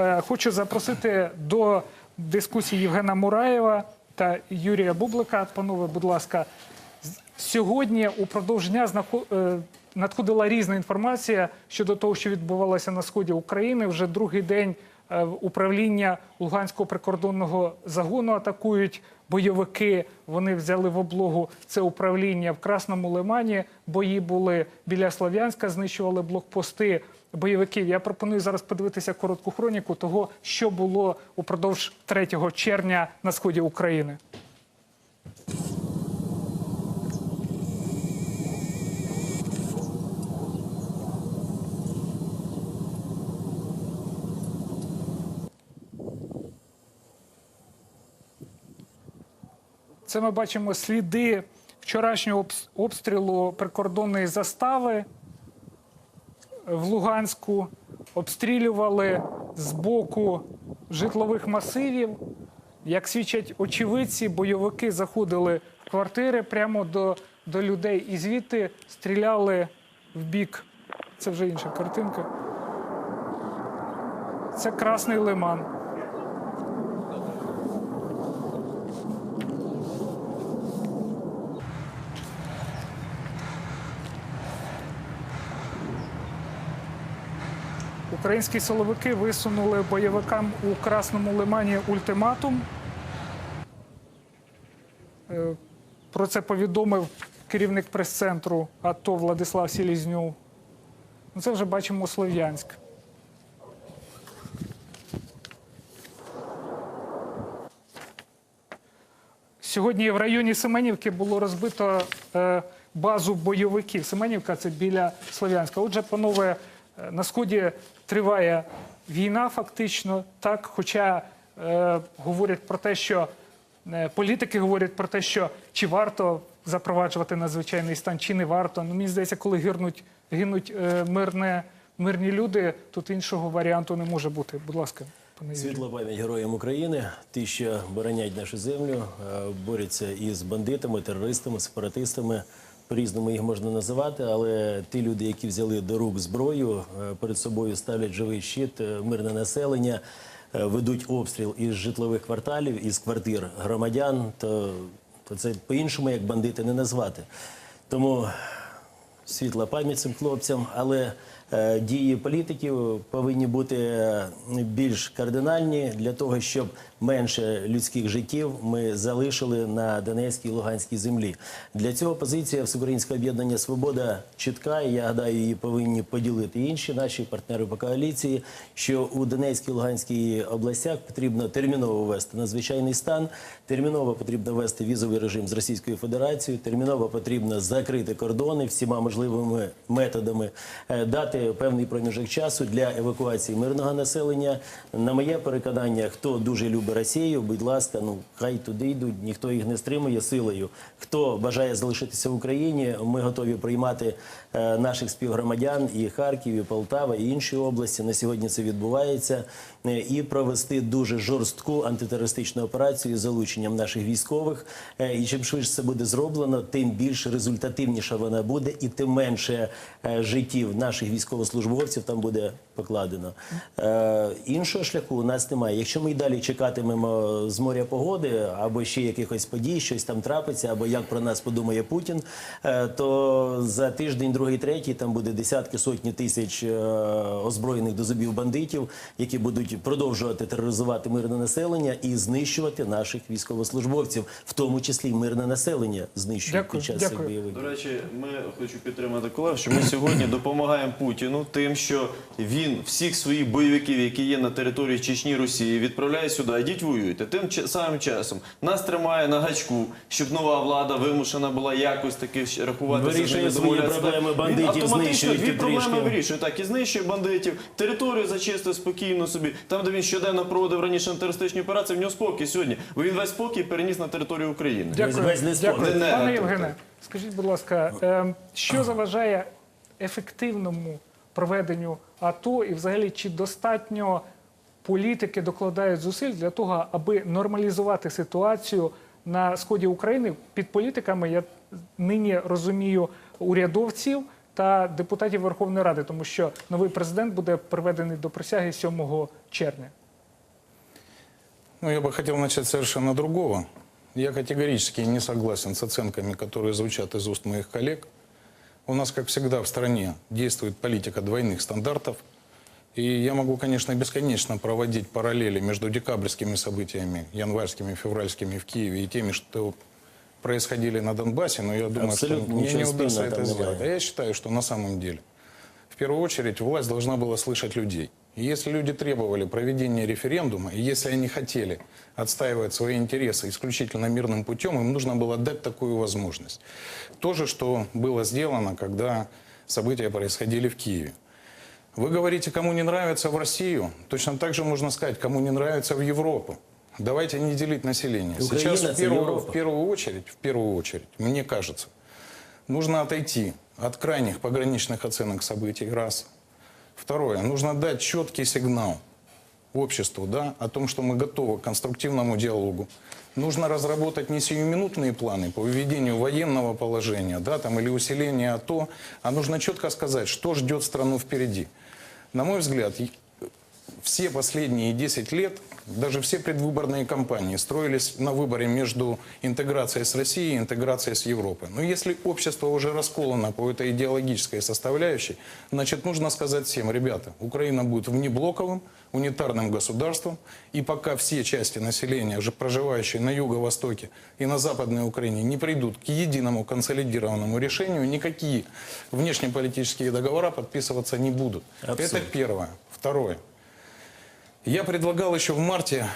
Е, Хочу запросити до дискусії Євгена Мураєва та Юрія Бублика. Панове, будь ласка, сьогодні упродовж дня е, надходила різна інформація щодо того, що відбувалося на сході України. Вже другий день е, управління Луганського прикордонного загону атакують бойовики. Вони взяли в облогу це управління в Красному Лимані. Бої були біля Слов'янська, знищували блокпости бойовиків. Я пропоную зараз подивитися коротку хроніку того, що було упродовж 3 червня на сході України. Це ми бачимо сліди вчорашнього обс- обстрілу прикордонної застави в Луганську. Обстрілювали з боку житлових масивів. Як свідчать очевидці, бойовики заходили в квартири прямо до, до людей і звідти стріляли в бік. Це вже інша картинка. Це Красний Лиман. Українські силовики висунули бойовикам у Красному Лимані ультиматум. Е, Про це повідомив керівник прес-центру АТО Владислав Сілізньов. Ну, Це вже бачимо Слов'янськ. Сьогодні в районі Семенівки було розбито е, базу бойовиків. Семенівка це біля Слов'янська. Отже, панове, на сході триває війна, фактично, так. Хоча е, говорять про те, що е, політики говорять про те, що чи варто запроваджувати надзвичайний стан, чи не варто. Ну, мені здається, коли гинуть, гинуть е, мирне, мирні люди, тут іншого варіанту не може бути. Будь ласка, пане. Світла пам'ять героям України, ті, що боронять нашу землю, е, борються із бандитами, терористами, сепаратистами. По-різному їх можна називати, але ті люди, які взяли до рук зброю, е, перед собою ставлять живий щит, е, мирне населення, е, ведуть обстріл із житлових кварталів, із квартир громадян, то, то це по-іншому як бандити не назвати. Тому світла пам'ять цим хлопцям, але дії політиків повинні бути е, більш кардинальні для того, щоб менше людських життів ми залишили на Донецькій і Луганській землі. Для цього позиція Всеукраїнського об'єднання Свобода чітка. І я гадаю, її повинні поділити інші наші партнери по коаліції. Що у Донецькій і Луганській областях потрібно терміново ввести надзвичайний стан, терміново потрібно ввести візовий режим з Російською Федерацією, терміново потрібно закрити кордони всіма можливими методами, е, дати певний проміжок часу для евакуації мирного населення. На моє переконання, хто дуже любить Росію, будь ласка, ну хай туди йдуть, ніхто їх не стримує силою. Хто бажає залишитися в Україні, ми готові приймати е, наших співгромадян і Харків, і Полтава, і інші області. На сьогодні це відбувається. Е, І провести дуже жорстку антитерористичну операцію з залученням наших військових. Е, І чим швидше це буде зроблено, тим більш результативніша вона буде, і тим менше життів наших військовослужбовців там буде покладено. Е, Іншого шляху у нас немає. Якщо ми й далі чекатимемо з моря погоди або ще якихось подій, щось там трапиться, або як про нас подумає Путін, е, то за тиждень, другий, третій там буде десятки сотні тисяч е, озброєних до зубів бандитів, які будуть продовжувати тероризувати мирне населення і знищувати наших військовослужбовців, в тому числі мирне населення знищують Дякую, під час дякую. бойових. До речі, ми хочу підтримати колег, що ми сьогодні допомагаємо Путіну тим, що він всіх своїх бойовиків, які є на території Чечні Росії, відправляє сюди. Ідіть воюйте. Тим самим часом нас тримає на гачку, щоб нова влада вимушена була якось таки рахуватися. Вирішує свої проблеми Він бандитів, автоматично дві проблеми вирішує. Так і знищує бандитів, територію зачистив спокійно собі. Там, де він щоденно проводив раніше антитерористичні операції, в нього спокій сьогодні, бо він весь спокій переніс на територію України. Дякую. Весь. Дякую. Не, не, Пане Євгене, скажіть, будь ласка, ем, що заважає ефективному проведенню АТО і взагалі чи достатньо політики докладають зусиль для того, аби нормалізувати ситуацію на сході України під політиками? Я нині розумію урядовців та депутатів Верховної Ради, тому що новий президент буде приведений до присяги 7 червня. Ну, я бы хотел начать совершенно другого. Я категорически не согласен с оценками, которые звучат из уст моих коллег. У нас, как всегда, в стране действует политика двойных стандартов. И я могу, конечно, бесконечно проводить параллели между декабрьскими событиями, январскими, февральскими в Киеве и теми, что происходили на Донбассе, но я думаю, Абсолютно что мне не удастся это сделать. А я считаю, что на самом деле, в первую очередь, власть должна была слышать людей. И если люди требовали проведения референдума, и если они хотели отстаивать свои интересы исключительно мирным путем, им нужно было дать такую возможность. То же, что было сделано, когда события происходили в Киеве. Вы говорите, кому не нравится в Россию, точно так же можно сказать, кому не нравится в Европу. Давайте не делить население. Украина Сейчас в первую, в первую очередь, в первую очередь, мне кажется, нужно отойти от крайних пограничных оценок событий, раз. Второе, нужно дать четкий сигнал обществу да, о том, что мы готовы к конструктивному диалогу. Нужно разработать не сиюминутные планы по введению военного положения да, там, или усиления АТО, а нужно четко сказать, что ждет страну впереди. На мой взгляд, все последние 10 лет, даже все предвыборные кампании строились на выборе между интеграцией с Россией и интеграцией с Европой. Но если общество уже расколано по этой идеологической составляющей, значит нужно сказать всем, ребята, Украина будет внеблоковым, унитарным государством, и пока все части населения, уже проживающие на юго-востоке и на Западной Украине, не придут к единому консолидированному решению, никакие внешнеполитические договора подписываться не будут. Абсолютно. Это первое. Второе. Я предлагал еще в марте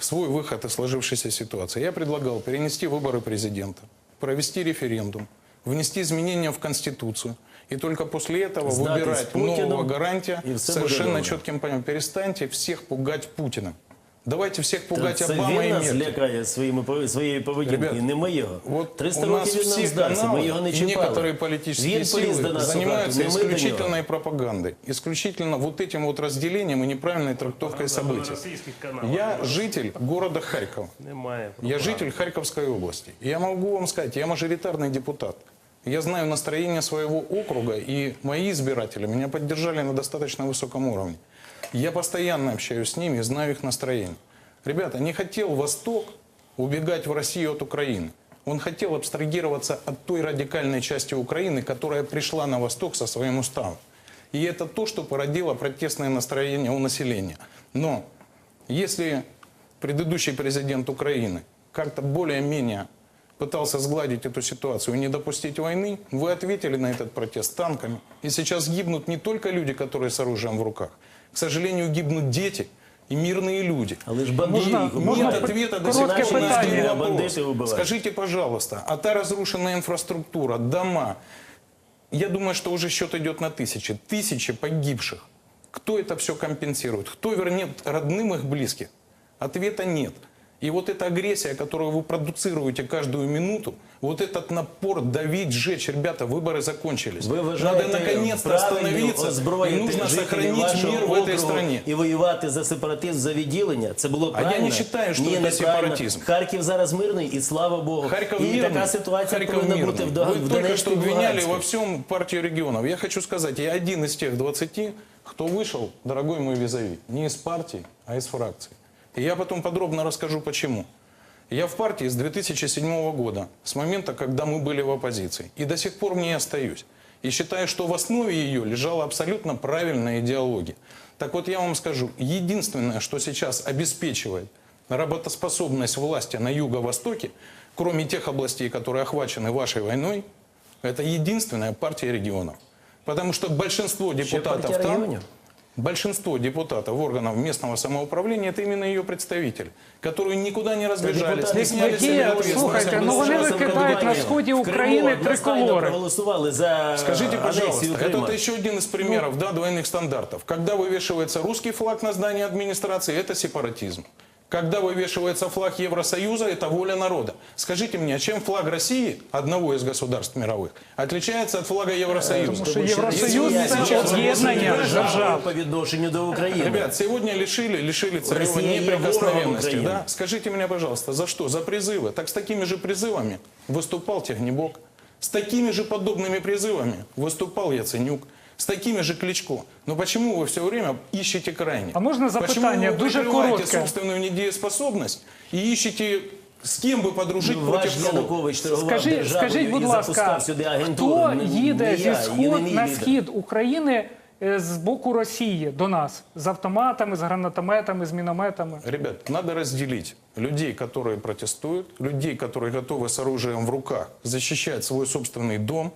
свой выход из сложившейся ситуации. Я предлагал перенести выборы президента, провести референдум, внести изменения в Конституцию. И только после этого Сдать выбирать нового гарантия совершенно четким пониманием. Перестаньте всех пугать Путиным. Давайте всех пугать Це Обамой він и нас Меркель. лякає своїми пов- своєю поведінкою, Ребят, не ми його. Вот 300 у нас років він нам все здався, ми каналы його не и чіпали. некоторые политические Він поліз до силы нас у занимаются хату, не ми до нього. исключительной пропагандой, исключительно вот этим вот разделением и неправильной трактовкой событий. Я житель города Харькова. Немає. Я житель Харьковской области. И Я могу вам сказать, я мажоритарный депутат. Я знаю настроение своего округа, и мои избиратели меня поддержали на достаточно высоком уровне. Я постоянно общаюсь с ними и знаю их настроение. Ребята, не хотел Восток убегать в Россию от Украины. Он хотел абстрагироваться от той радикальной части Украины, которая пришла на Восток со своим уставом. И это то, что породило протестное настроение у населения. Но если предыдущий президент Украины как-то более-менее пытался сгладить эту ситуацию и не допустить войны, вы ответили на этот протест танками. И сейчас гибнут не только люди, которые с оружием в руках. К сожалению, гибнут дети и мирные люди. Але ж бандити можна Нет ответа до сих пор на один вопрос. Скажите, пожалуйста, а та разрушенная инфраструктура, дома, я думаю, что уже счет идет на тысячи. Тысячи погибших. Кто это все компенсирует? Кто вернет родным их близких? Ответа нет. И вот эта агрессия, которую вы продуцируете каждую минуту, вот этот напор давить, сжечь, ребята, выборы закончились. Ви Надо вважаєте наконец-то правильно остановиться и озброїти нужно жителів сохранить вашого мир в этой округу стране. і воювати за сепаратизм, за відділення? Це було А я правильно? не считаю, що Ні, це неправильно. сепаратизм. Харків зараз мирний, і слава Богу. Харьков і мирный. така ситуація Харьков повинна мирный. бути в, Вы Дон- в только Донецьку что і в обвиняли Луганську. во всем партию регионов. Я хочу сказать, я один из тех 20, кто вышел, дорогой мой визави, не из партии, а из фракции. И я потом подробно расскажу, почему. Я в партии с 2007 года, с момента, когда мы были в оппозиции. И до сих пор в ней остаюсь. И считаю, что в основе ее лежала абсолютно правильная идеология. Так вот, я вам скажу, единственное, что сейчас обеспечивает работоспособность власти на Юго-Востоке, кроме тех областей, которые охвачены вашей войной, это единственная партия регионов. Потому что большинство депутатов там? большинство депутатов органов местного самоуправления, это именно ее представители, которые никуда не разбежались, депутаты не сняли які, себе ответственность. слухайте, ну вони Зараз викидають на сході в України Криму одностайно триколори. проголосували за Скажите, анексію пожалуйста, Крима. это еще один из примеров да, двойных стандартов. Когда вывешивается русский флаг на здании администрации, это сепаратизм. Когда вывешивается флаг Евросоюза, это воля народа. Скажите мне, а чем флаг России, одного из государств мировых, отличается от флага Евросоюза? Тому що Євросоюз Росія це зараз об'єднання держава держав. по відношенню до України. Ребят, сегодня лишили, лишили царева Россия є неприкосновенности. ворогом Да? України. Скажите мне, пожалуйста, за что? За призывы? Так с такими же призывами выступал Технибок, С такими же подобными призывами выступал Яценюк, с такими же Кличко. Но почему вы все время ищете крайне? А можно запитание? Почему вы Дуже прикрываете коротке. собственную недееспособность и ищете с кем бы подружить Ну, Ваш против кого? Янукович торгував Скажіть, державою скажіть, будь і ласка, запускав сюди агентуру. хто Не- їде не зі я, і не сход мій на лідер. схід України е, з боку Росії до нас з автоматами, з гранатометами, з мінометами? Ребят, надо разделить людей, которые протестуют, людей, которые готовы с оружием в руках защищать свой собственный дом,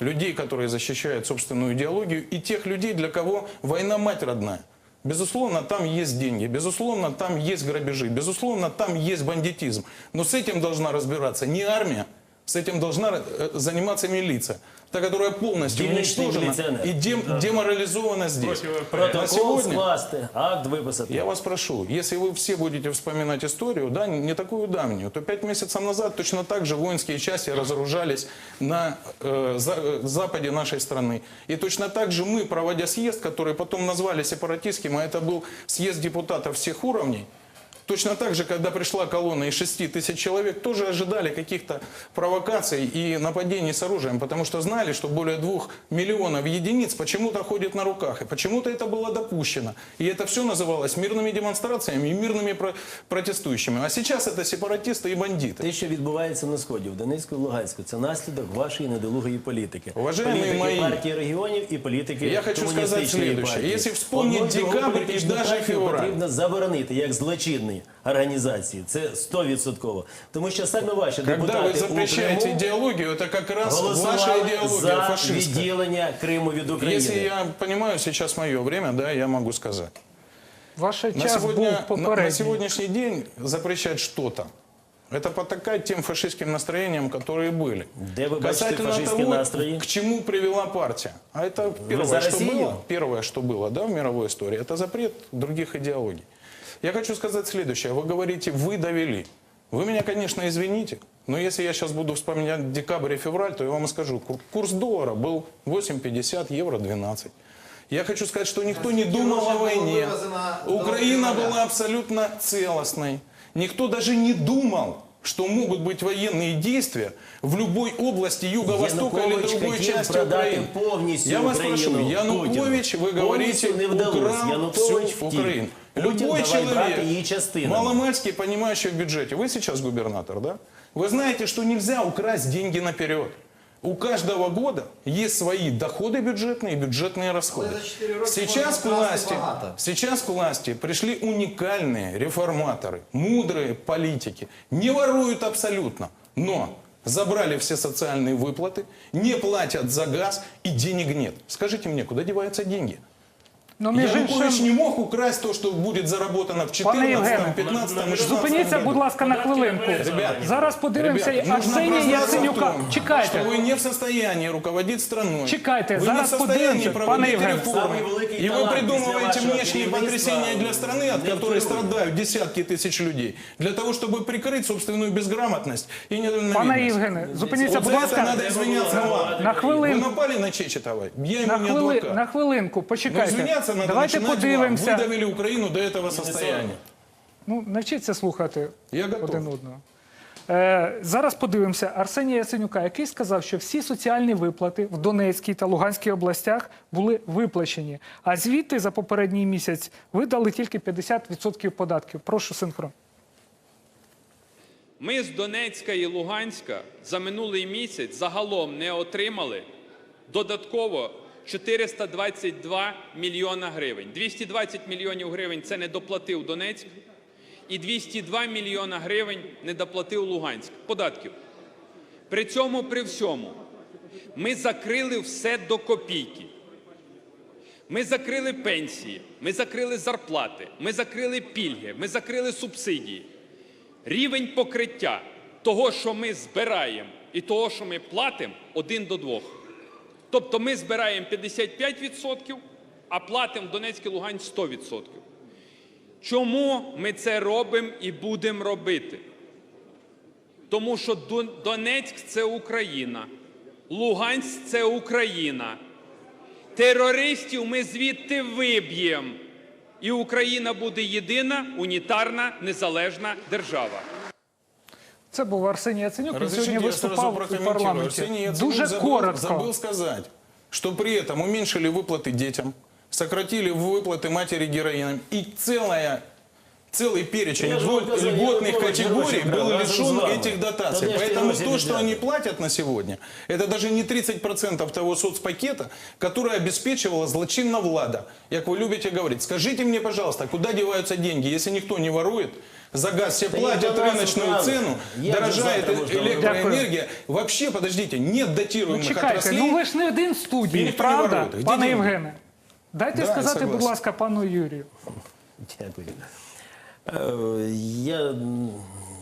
людей, которые защищают собственную идеологию, и тех людей, для кого война мать родная. Безусловно, там есть деньги, безусловно, там есть грабежи, безусловно, там есть бандитизм. Но с этим должна разбираться не армия, с этим должна э, заниматься милиция, та, которая полностью Дільничний уничтожена міліціонер. и дем- деморализована здесь. На Протокол сегодня- скласти, акт виписати. я вас прошу, если вы все будете вспоминать историю, да, не такую давнюю, то пять месяцев назад точно так же воинские части разоружались на э, за- э, западе нашей страны. И точно так же мы, проводя съезд, который потом назвали сепаратистским, а это был съезд депутатов всех уровней, Точно так же, когда пришла колонна из 6 тысяч человек, тоже ожидали каких-то провокаций и нападений с оружием, потому что знали, что более двух миллионов единиц почему-то ходят на руках, и почему-то это было допущено. И это все называлось мирными демонстрациями и мирными про- протестующими. А сейчас это сепаратисты и бандиты. Те, що відбувається на сході в Донецьку і Луганську, це наслідок вашої недолугої політики. Уважаемые політики мои, партії регіонів і політики я хочу сказать комуністичної следующее. партії. Если вспомнить Одну і другу декабрь и політичну даже партію февраль. потрібно заборонити як злочинні організації. Це 100%. Тому що саме ваші Когда депутати вы запрещаете у Криму идеологию, это как раз ваша голосували идеология за фашистская. відділення Криму від України. Если я понимаю сейчас мое время, да, я могу сказать. Ваш На, час сегодня, був на, на попередній. сегодняшний день запрещать что-то, это потакать тем фашистским настроениям, которые были. Где вы бачите Касательно фашистские того, настроения? к чему привела партия. А это за первое, что Россию? было, первое, что было да, в мировой истории, это запрет других идеологий. Я хочу сказать следующее. Вы говорите, вы довели. Вы меня, конечно, извините, но если я сейчас буду вспоминать декабрь и февраль, то я вам скажу, кур- курс доллара был 8,50, евро 12. Я хочу сказать, что никто не думал о войне. Украина была абсолютно целостной. Никто даже не думал, что могут быть военные действия в любой области Юго-Востока или Янукович другой хотів части продати Украины. повністю Я вас Україну прошу, Янукович, Путіну. вы говорите, Повністю не вдалося. украл Янукович всю втік. Украину. Путін Любой давай брати її человек, частинами. маломальски понимающий в бюджете, вы сейчас губернатор, да? Вы знаете, что нельзя украсть деньги наперед. У каждого года есть свои доходы бюджетные и бюджетные расходы. за четыре роки Сейчас к можно украсть власти, богато. сейчас к власти пришли уникальные реформаторы, мудрые политики. Не воруют абсолютно, но забрали все социальные выплаты, не платят за газ и денег нет. Скажите мне, куда деваются деньги? Ну, між Янукович іншим, не мог украсть то, что будет заработано в Пане 14, Євгене, 15 и 16 зупиніться, году. будь ласка, на хвилинку. Ребят, Зараз подивимося Ребят, нужно Арсенія признаться в Яценюка. том, Чекайте. Что вы не в состоянии руководить страной. Чекайте, вы не в зараз состоянии подивимося, проводить пане Євгене. реформы. Самый великий И вы талант придумываете після вашого внешние керівництва потрясения для страны, от не которой керують. страдают десятки тысяч людей. Для того, чтобы прикрыть собственную безграмотность и Пане недальновидность. Євгене, зупиніться, Вот будь за это ласка, надо извиняться вам. на Вы хвилинку. напали на Чечетова, я ему На, не хвили... адвокат. на хвилинку, Но почекайте. извиняться надо Давайте начинать вам. Вы довели Украину до этого состояния. Ну, навчіться слухати Я готов. один одного. Е, зараз подивимося Арсенія Яценюка, який сказав, що всі соціальні виплати в Донецькій та Луганській областях були виплачені, а звідти за попередній місяць видали тільки 50% податків. Прошу синхрон. Ми з Донецька і Луганська за минулий місяць загалом не отримали додатково 422 мільйона гривень. 220 мільйонів гривень це не доплатив Донецьк, і 202 мільйона гривень не доплатив Луганськ податків. При цьому, при всьому, ми закрили все до копійки. Ми закрили пенсії, ми закрили зарплати, ми закрили пільги, ми закрили субсидії. Рівень покриття того, що ми збираємо, і того, що ми платимо, один до двох. Тобто ми збираємо 55%, а платимо в Донецькій Луганськ 100%. Чому ми це робимо і будемо робити? Тому що Донецьк це Україна, Луганськ це Україна. Терористів ми звідти виб'ємо. І Україна буде єдина, унітарна, незалежна держава. Це був Арсеній Яценюк. Він Разрешите, сьогодні я сразу виступав у прокомментирую. парламенті. Арсений Яценюк Дуже забыл, коротко. забыл сказать, что при этом уменьшили выплаты детям, сократили выплаты матери героинам и целая Целый перечень Я же льгот- вам сказал, льготных Янукович категорий гроши брал был разом лишен с вами. этих дотаций. Конечно, Поэтому гроши то, что бюджета. они платят на сегодня, это даже не 30% того соцпакета, который обеспечивала злочинна влада. Как вы любите говорить. Скажите мне, пожалуйста, куда деваются деньги, если никто не ворует? За газ все Да платят я рыночную согласен. цену, Я же дорожает завтра, может, электроэнергия. Вообще, подождите, нет Ну, датируемых чекайте, отраслей. ну ви ж не один в студії, Ніхто не правда, ворує. Де пане деньги? Євгене? Дайте Да, я сказати, будь согласен. ласка, пану Юрію. Дякую. Е, Я м,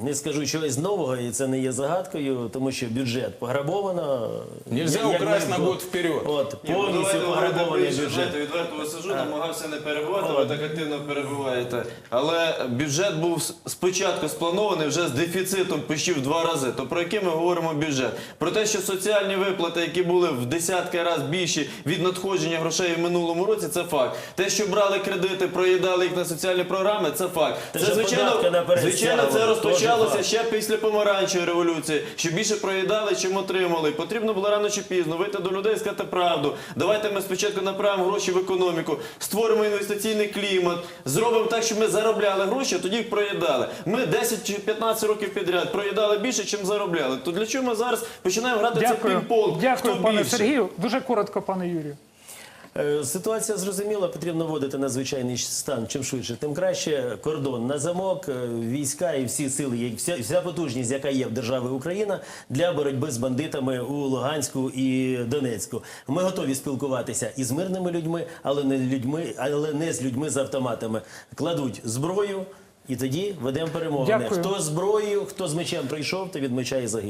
не скажу чогось нового, і це не є загадкою, тому що бюджет пограбовано. Нельзя як украсть на год вперед. От, ну, повністю пограбований бюджет. знаєте, відверто сижу, намагався не перебувати, ви так активно перебуваєте. Але бюджет був спочатку спланований вже з дефіцитом почти в два рази. То про який ми говоримо бюджет? Про те, що соціальні виплати, які були в десятки разів більші від надходження грошей в минулому році, це факт. Те, що брали кредити, проїдали їх на соціальні програми, це факт. Це звичайно, звичайно, це стягували, розпочалося теж ще після помаранчевої революції, що більше проїдали, чим отримали. Потрібно було рано чи пізно вийти до людей і сказати правду. Давайте ми спочатку направимо гроші в економіку, створимо інвестиційний клімат, зробимо так, щоб ми заробляли гроші, а тоді їх проїдали. Ми 10 чи 15 років підряд проїдали більше, чим заробляли. То для чого ми зараз починаємо грати цей Дякую, пінг-понг? дякую, Хто пане більше? Сергію. Дуже коротко, пане Юрію. Е, Ситуація зрозуміла, потрібно вводити надзвичайний стан. Чим швидше, тим краще. Кордон на замок, е, війська і всі сили, вся, вся потужність, яка є в державі Україна для боротьби з бандитами у Луганську і Донецьку. Ми готові спілкуватися і з мирними людьми, але не людьми, але не з людьми з автоматами. Кладуть зброю. І тоді ведемо перемовини. Дякую. Хто зброєю, хто з мечем прийшов, то від меча і загинув.